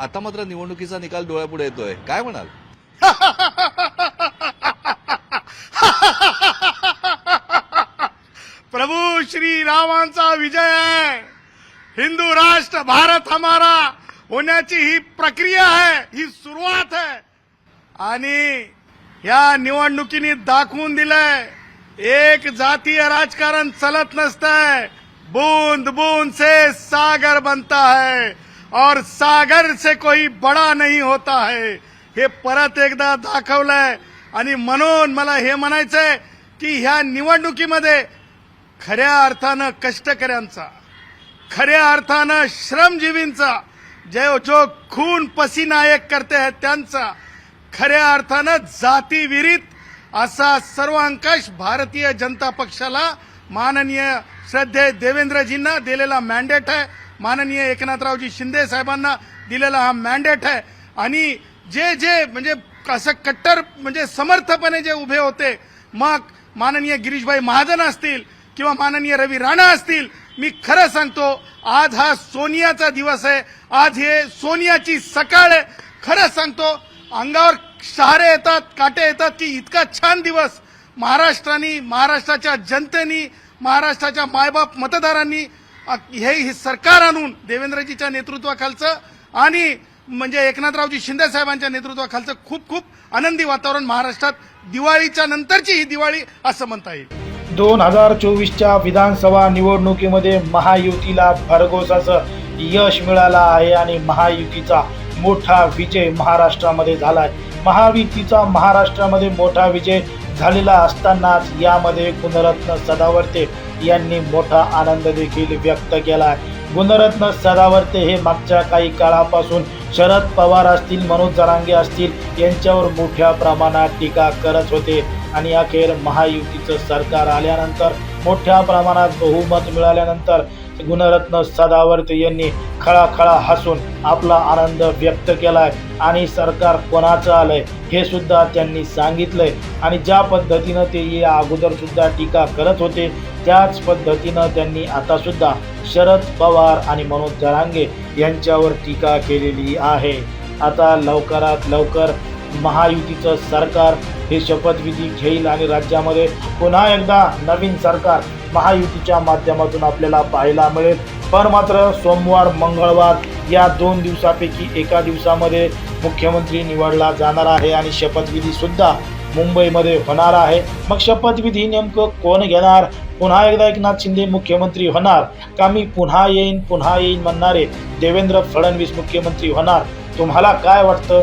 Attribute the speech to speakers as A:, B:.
A: आता मात्र निवडणुकीचा निकाल डोळ्यापुढे येतोय. काय म्हणाल?
B: प्रभू श्री रामांचा विजय आहे. हिंदू राष्ट्र भारत हमारा होण्याची ही प्रक्रिया आहे ही सुरुवात आहे. आणि या निवडणुकीने दाखवून दिलंय एक जातीय राजकारण चलत नसतंय. बूंद बूंद से सागर बनता है. और सागर से कोई बडा नहीं होता है। हे परत एकदा दाखवलंय आणि म्हणून मला हे म्हणायचंय की ह्या निवडणुकीमध्ये खऱ्या अर्थानं कष्टकऱ्यांचा खऱ्या अर्थानं श्रमजीवींचा जे जो खून पसीना एक करते आहेत त्यांचा खऱ्या अर्थानं जातीविरीत असा सर्वांकष भारतीय जनता पक्षाला माननीय श्रद्धे देवेंद्रजींना दिलेला मॅन्डेट आहे. माननीय एकनाथरावजी शिंदे साहेबांना दिलेला हा मॅन्डेट आहे. आणि जे जे म्हणजे असं कट्टर म्हणजे समर्थपणे जे उभे होते मग माननीय गिरीशभाई महाजन असतील किंवा माननीय रवी राणा असतील मी खरं सांगतो आज हा सोनियाचा दिवस आहे. आज हे सोनियाची सकाळ आहे. खरं सांगतो अंगावर शहारे येतात काटे येतात की इतका छान दिवस. महाराष्ट्राने महाराष्ट्राच्या जनतेनी महाराष्ट्राच्या मायबाप मतदारांनी हे सरकार आणून देवेंद्रजीच्या नेतृत्वाखालचं आणि म्हणजे एकनाथरावजी शिंदे साहेबांच्या नेतृत्वाखालचं खूप खूप आनंदी वातावरण महाराष्ट्रात दिवाळीच्या नंतरची ही दिवाळी असं म्हणता येईल.
C: दोन हजार चोवीसच्या विधानसभा निवडणुकीमध्ये महायुतीला भरघोसाचं यश मिळालं आहे आणि महायुतीचा मोठा विजय महाराष्ट्रामध्ये झाला आहे महायुतीचा महाराष्ट्रामध्ये मोठा विजय झालेला असतानाच यामध्ये गुणरत्न सदावर्ते यांनी मोठा आनंद देखील व्यक्त केला. आहे गुणरत्न सदावर्ते हे मागच्या काही काळापासून शरद पवार असतील मनोज जरांगे असतील यांच्यावर मोठ्या प्रमाणात टीका करत होते. आणि अखेर महायुतीचं सरकार आल्यानंतर मोठ्या प्रमाणात बहुमत मिळाल्यानंतर गुणरत्न सदावर्ते यांनी खळाखळा हसून आपला आनंद व्यक्त केलाय. आणि सरकार कोणाचं आलंय हे सुद्धा त्यांनी सांगितलंय. आणि ज्या पद्धतीनं ते या अगोदर सुद्धा टीका करत होते त्याच पद्धतीनं त्यांनी आता सुद्धा शरद पवार आणि मनोज जरांगे यांच्यावर टीका केलेली आहे. आता लवकरात लवकर महायुतीचं सरकार हे शपथविधी घेईल आणि राज्यामध्ये पुन्हा एकदा नवीन सरकार महायुतीच्या माध्यमातून आपल्याला पाहायला मिळेल. पण मात्र सोमवार मंगळवार या दोन दिवसापैकी एका दिवसामध्ये मुख्यमंत्री निवडला जाणार आहे आणि शपथविधी सुद्धा मुंबईमध्ये होणार आहे. मग शपथविधी नेमकं कोण घेणार? पुन्हा एकदा एकनाथ शिंदे मुख्यमंत्री होणार का मी पुन्हा येईन पुन्हा येईन म्हणणारे देवेंद्र फडणवीस मुख्यमंत्री होणार? तुम्हाला काय वाटतं?